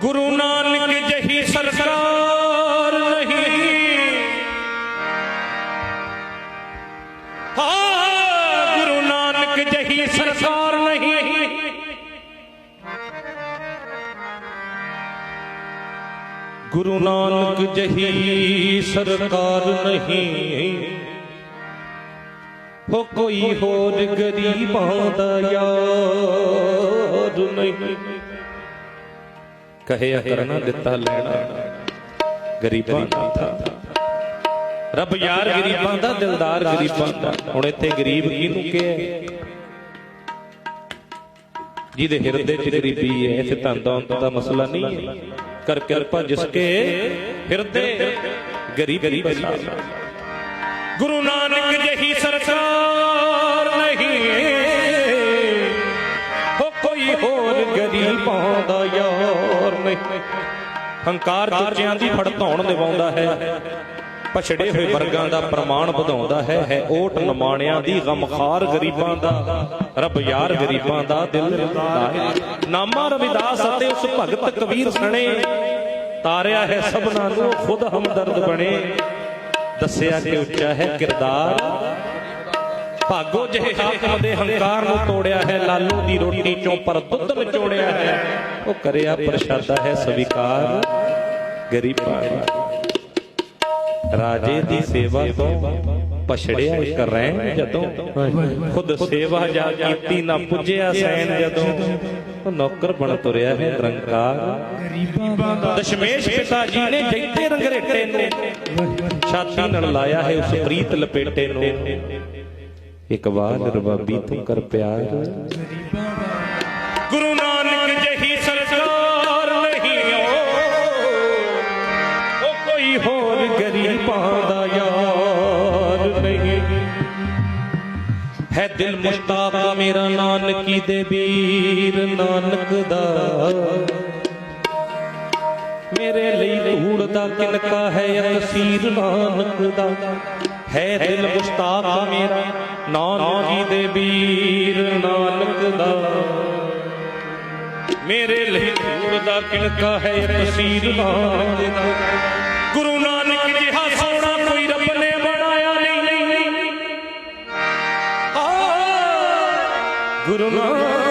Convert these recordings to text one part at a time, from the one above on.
ਗੁਰੂ ਨਾਨਕ ਜਹੀ ਸਰਕਾਰ ਨਹੀਂ ਹਾਂ, ਗੁਰੂ ਨਾਨਕ ਜਹੀ ਸਰਕਾਰ ਨਹੀਂ ਗੁਰੂ ਨਾਨਕ ਜਹੀ ਸਰਕਾਰ ਨਹੀਂ ਹੋ ਕੋਈ ਹੋਰ ਗਰੀਬਾਂ ਦਾ ਯਾਰ ਨਹੀਂ। ਕਹਿਆ ਕਰਨਾ ਦਿੱਤਾ ਲੈਣਾ। ਗਰੀਬਾਂ ਦਾ ਰੱਬ ਯਾਰ ਗਰੀਬਾਂ ਦਾ ਦਿਲਦਾਰ ਗਰੀਬਾਂ ਦਾ। ਹੁਣ ਇੱਥੇ ਗਰੀਬ ਕਿਹਨੂੰ ਕਿਹਾ? ਜਿਹਦੇ ਹਿਰਦੇ 'ਚ ਗਰੀਬੀ ਹੈ, ਇੱਥੇ ਧਨ ਦੌਲਤ ਦਾ ਮਸਲਾ ਨਹੀਂ ਹੈ। ਕਰ ਕਿਰਪਾ ਜਿਸ ਕੇ ਹਿਰਦੇ ਗਰੀਬੀ ਬਸਾ। ਗੁਰੂ ਨਾਨਕ ਹੰਕਾਰ ਦੂਜਿਆਂ ਦੀ ਫੜਤਾਉਣ ਨਿਭਾਉਂਦਾ ਹੈ। ਪਛੜੇ ਹੋਏ ਵਰਗਾਂ ਦਾ ਪ੍ਰਮਾਣ ਵਧਾਉਂਦਾ ਹੈ। ਹੈ ਓਟ ਨਮਾਣਿਆਂ ਦੀ ਗਮਖਾਰ ਗਰੀਬਾਂ ਦਾ। ਰੱਬ ਯਾਰ ਗਰੀਬਾਂ ਦਾ ਦਿਲ ਦਿੰਦਾ ਹੈ। ਨਾਮਾ ਰਵਿਦਾਸ ਅਤੇ ਉਸ ਭਗਤ ਕਬੀਰ ਸਣੇ। ਤਾਰਿਆ ਹੈ ਸਭਨਾਂ ਨੂੰ, ਖੁਦ ਹਮਦਰਦ ਬਣੇ। ਦੱਸਿਆ ਕਿ ਉੱਚਾ ਹੈ ਕਿਰਦਾਰ। ਭਾਗੋ ਜਿਹੇ ਹਾਕਮ ਦੇ ਹੰਕਾਰ ਨੂੰ ਤੋੜਿਆ ਹੈ, ਲਾਲੂ ਦੀ ਰੋਟੀ ਚੋਂ ਪਰ ਦੁੱਧ ਨਿਚੋੜਿਆ ਹੈ। ਉਹ ਕਰਿਆ ਪ੍ਰਸ਼ਾਦਾ ਹੈ ਸਵੀਕਾਰ, ਗਰੀਬਾਂ ਦਾ ਰਾਜੇ ਦੀ ਸੇਵਾ ਤੋਂ ਪਛੜਿਆ ਇੱਕ ਰੈਣ ਜਦੋਂ, ਖੁਦ ਸੇਵਾ ਜਾ ਕੀਤੀ, ਨਾ ਪੁੱਜਿਆ ਸੈਨ ਜਦੋਂ। ਉਹ ਨੌਕਰ ਬਣ ਤੁਰਿਆ ਹੈ ਨਿਰੰਕਾਰ। ਦਸ਼ਮੇਸ਼ ਪਿਤਾ ਜੀ ਨੇ ਜੈਤੇ ਰੰਗਰੇਟੇ ਨੂੰ ਛਾਤੀ ਨਾਲ ਲਾਇਆ ਹੈ ਉਸ ਪ੍ਰੀਤ ਲਪੇਟੇ ਨੂੰ। ਇਕਬਾਲ ਰਬਾਬੀ ਤੂੰ ਕਰ ਪਿਆਰ। ਗੁਰੂ ਹੈ ਦਿਲ ਮੁਸ਼ਤਾਕ ਮੇਰਾ ਨਾਨਕੀ ਦੇ ਵੀਰ, ਨਾਨਕ ਦਾ। ਮੇਰੇ ਲਈ ਧੂੜ ਦਾ ਕਿਨਕਾ ਹੈ ਅਸੀਰ, ਨਾਨਕ ਦਾ। ਹੈ ਦਿਲ ਮੁਸ਼ਤਾਕ ਮੇਰਾ ਨਾਨਕੀ ਦੇ ਵੀਰ, ਨਾਨਕ ਦਾ। ਮੇਰੇ ਲਈ ਧੂੜ ਦਾ ਕਿਨਕਾ ਹੈ ਅਸੀਰ, ਨਾਨਕ ਦਾ। ਗੁਰੂ ਨਾਨਕ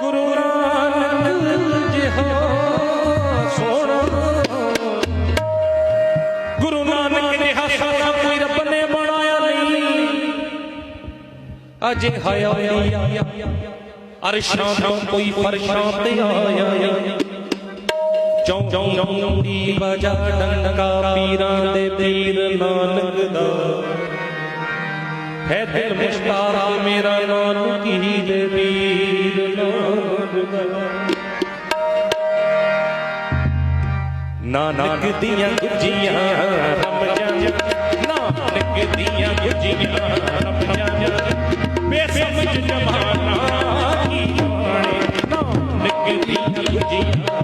ਗੁਰੂ ਨਾਨਕ ਜਿਹਾ ਸੋਹਣਾ ਗੁਰੂ ਨਾਨਕ ਜਿਹਾ ਸੋਹਣਾ ਕੋਈ ਰੱਬ ਨੇ ਬਣਾਇਆ ਨਹੀਂ। ਅਜੇ ਹਾਇਆ ਅਰਸ਼ਾਂ ਤੋਂ ਕੋਈ ਫਰਸ਼ਾਂ ਤੇ ਆਇਆ ਚੌਂ ਚੌਂ ਦੀ ਵਜਾ ਡੰਕਾ ਪੀਰਾਂ ਦੇ ਪੀਰ ਨਾਨਕ ਦਾ। ਹੈ ਦਿਲ ਮੁਸ਼ਤਾਰਾ ਮੇਰਾ ਨਾਨਕੀ ਦੇ ਵੀਰ ਨਾਨਕ ਦੀਆਂ ਗੁੱਜੀਆਂ ਰਮ ਜਾਂ ਨਾਨਕ ਦੀਆਂ ਗੁੱਜੀਆਂ ਰਮ ਜਾਂ ਬੇਸਮਝ ਜਮਾਨਾ ਕੀ ਜਾਣੇ ਨਾਨਕ ਦੀਆਂ ਗੁੱਜੀਆਂ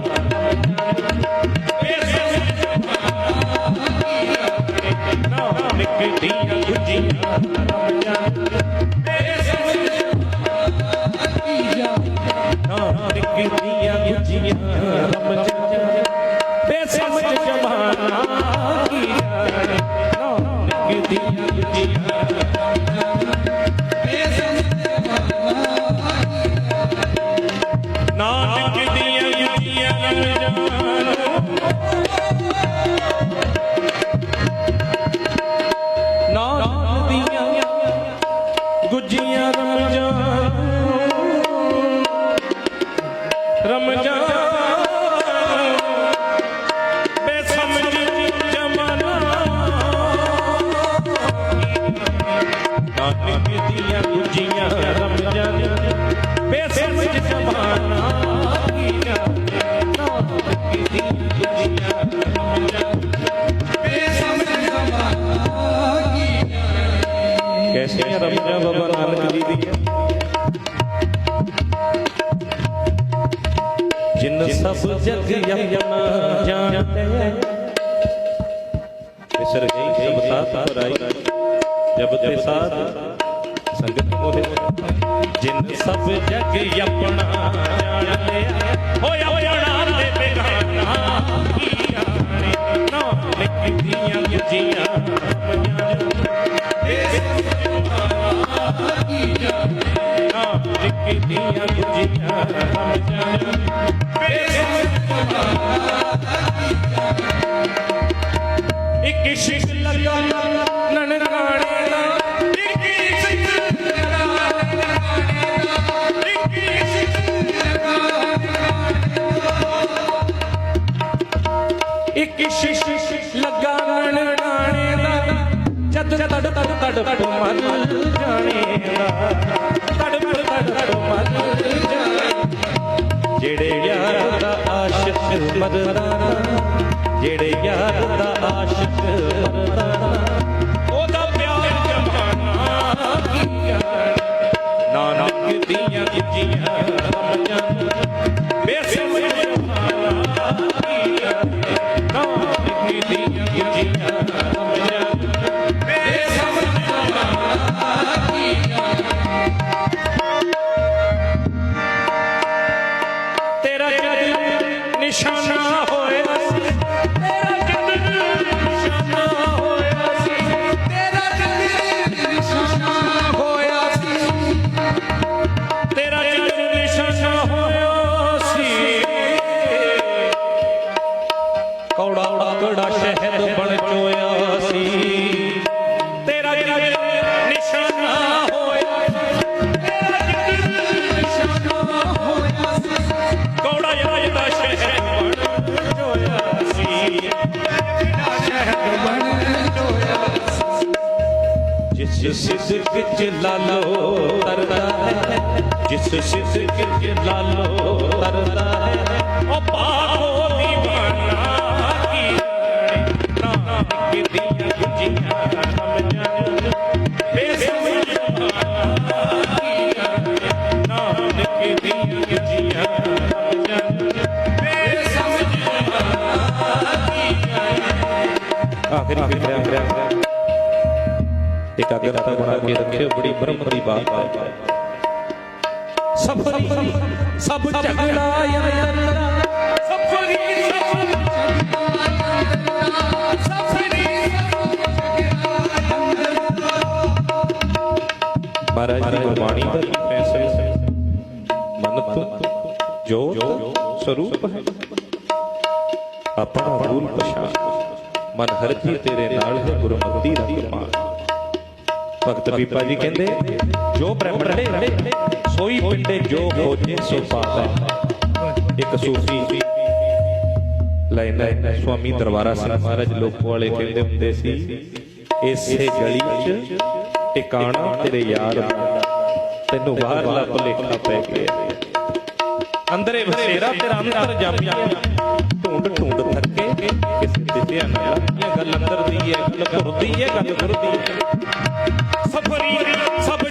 ਗੁੱਜੀਆਂ ਰਮ ਜਿਨ ਸਭ ਜਗ ਯਮਨਾ ਜਾਣਦੇ ਬਿਸਰ ਗਈ ਸਭ ਸਾਥ ਪਰਾਈ ਜਬ ਤੇ ਸਾਥ ਸੰਗਤ ਮੋਹਿ ਜਿਨ ਸਭ ਜਗ ਆਪਣਾ ਜਾਣ ਲਿਆ ਹੋਇਆ ਆਪਣਾ ਤੇ ਬੇਗਾਨਾ ਕੀ ਜਾਣੇ ਨਾਨਕ ਦੀਆਂ ਜੀਆਂ ਨਾਨਕ ਦੀਆਂ ਜੀਆਂ ਰਮ ਇੱਕ ਇਸ਼ਕ ਲਗਾ, ਨਨਕਾਣੇ ਦਾ, ਇੱਕ ਇਸ਼ਕ ਲਗਾ। ਨਨਕਾਣੇ ਦਾ ਇੱਕ ਇੱਕ ਇਸ਼ਕ ਲਗਾ, ਨਨਕਾਣੇ ਦਾ। ਜਦ ਤੜ ਤੜ ਤੜ ਤੜ ਮਨ ਜਾਣੇ ਦਾ। ਤੜ ਤੜ ਤੜ ਤੜ ਮਨ ਜਾਣੇ ਜਿਹੜੇ ਯਾਰ ਦਾ ਆਸ਼ਿਕ ਮਰਦਾਨਾ ਜਿਹੜੇ ਯਾਰ ਦਾ ਆਸ਼ਿਕ ਉਹਦਾ ਪਿਆਰ ਜਮਾਨਾ ਕੀ ਜਾਣੇ ਨਾਨਕ ਦੀਆਂ ਜੀਆਂ ਰਮਜਾਂ ਬੇਸਮਝ ਜਮਾਨਾ ਕੀ ਜਾਣੇ ਨਾਨਕ ਦੀਆਂ ਜੀਆਂ ਰਮਜਾਂ ਬੇਸਮਝ ਜਮਾਨਾ ਕੀ ਤੇਰਾ ਜਦ ਨਿਸ਼ਾਨਾ ਜਿਸ ਸਿਦਕ ਚ ਲਾਲੋ ਤਰਦਾ ਹੈ, ਜਿਸ ਸਿਦਕ ਚ ਲਾਲੋ ਤਰਦਾ ਹੈ। ਉਹ ਪਾਪੋ ਦੀਵਾਨਾ ਕੀ ਜਾਣੇ ਨਾਨਕ ਦੀਆਂ ਗੁਜੀਆਂ ਰਮ ਜਾਣ। ਬੇਸਮਝ ਜਮਾਨਾ ਕੀ ਜਾਣੇ ਨਾਨਕ ਦੀਆਂ ਗੁਜੀਆਂ ਰਮ ਜਾਣ। ਬੇਸਮਝ ਜਮਾਨਾ ਕੀ ਜਾਣੇ ਆਖਰੀ ਫਿਕਰਾਂ ਕਰਾਂ ਇਕਾਗਰਤਾ ਬਣਾ ਕੇ ਰੱਖਿਓ ਬੜੀ ਬ੍ਰਹਮ ਦੀ ਬਾਤ ਹੈ ਸਫਰੀ ਸਭ ਝਗੜਾ ਅੰਦਰ ਸਫਰੀ ਸਫਰੀ ਮਹਾਰਾਜ ਦੀ ਗੁਰਬਾਣੀ ਦਾ ਹੀ ਫੈਸਲਾ ਮਨ ਤੋਂ ਜੋ ਸਰੂਪ ਹੈ ਆਪਣਾ ਰੂਲ ਪਛਾਣ ਮਨ ਹਰ ਜੀ ਤੇਰੇ ਨਾਲ ਭਗਤ ਬੀਪਾ ਜੀ ਕਹਿੰਦੇ ਜੋ ਬ੍ਰਹਮਣ ਸੋਈ ਪਿੰਡੇ ਜੋ ਖੋਜੇ ਸੋ ਪਾਵੇ। ਇੱਕ ਸੂਫੀ। ਲੈਂਦਾ ਸਵਾਮੀ ਦਰਬਾਰਾ ਸਿੰਘ ਮਹਾਰਾਜ ਲੋਕੋ ਵਾਲੇ ਕਹਿੰਦੇ ਹੁੰਦੇ ਸੀ ਇਸੇ ਗਲੀ 'ਚ ਟਿਕਾਣਾ ਤੇਰੇ ਯਾਰ ਦਾ। ਤੈਨੂੰ ਬਾਹਰਲਾ ਭੁਲੇਖਾ ਪੈ ਗਿਆ। ਅੰਦਰੇ ਵਸੇਰਾ ਤੇਰਾ ਅੰਤਰ ਜਾਪੀ ਢੂੰਡ ਢੂੰਡ ਥੱਕੇ ਕਿਸੇ ਦਿਸਿਆ ਇਹ ਗੱਲ ਅੰਦਰ ਦੀ ਹੈ ਗੱਲ ਘੁਰਦੀ ਹੈ ਗੱਲ ਘੁਰਦੀ ਹੈ ਸਫਰੀ ਸਭ